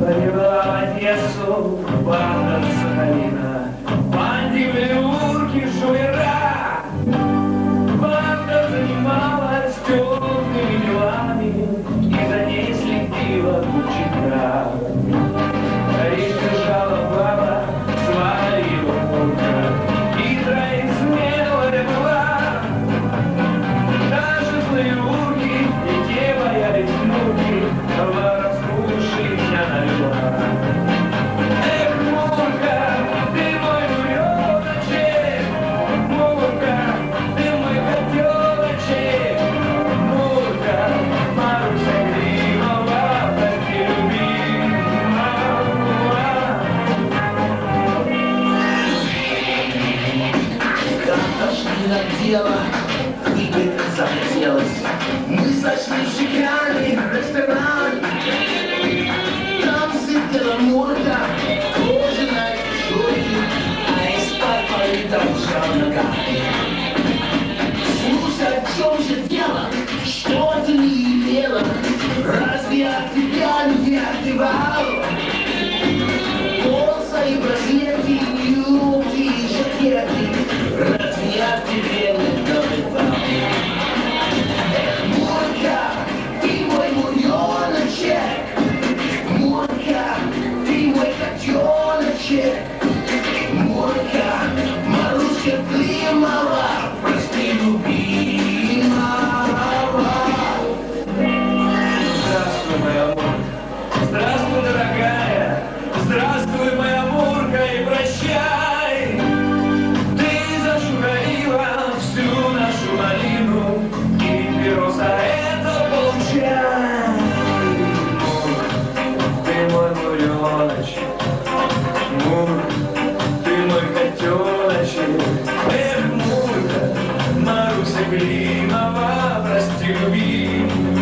Повела Одессу банда Сахалина, Дело, выпить захотелось. Мы зашли в шикарный ресторан. Там сидела морда, кожаная шорты, а из-под полы торчал нога. Слушай, в чем же дело? Что ты не имела? Разве я тебя не отдевал? shit. любимого, прости, любимого.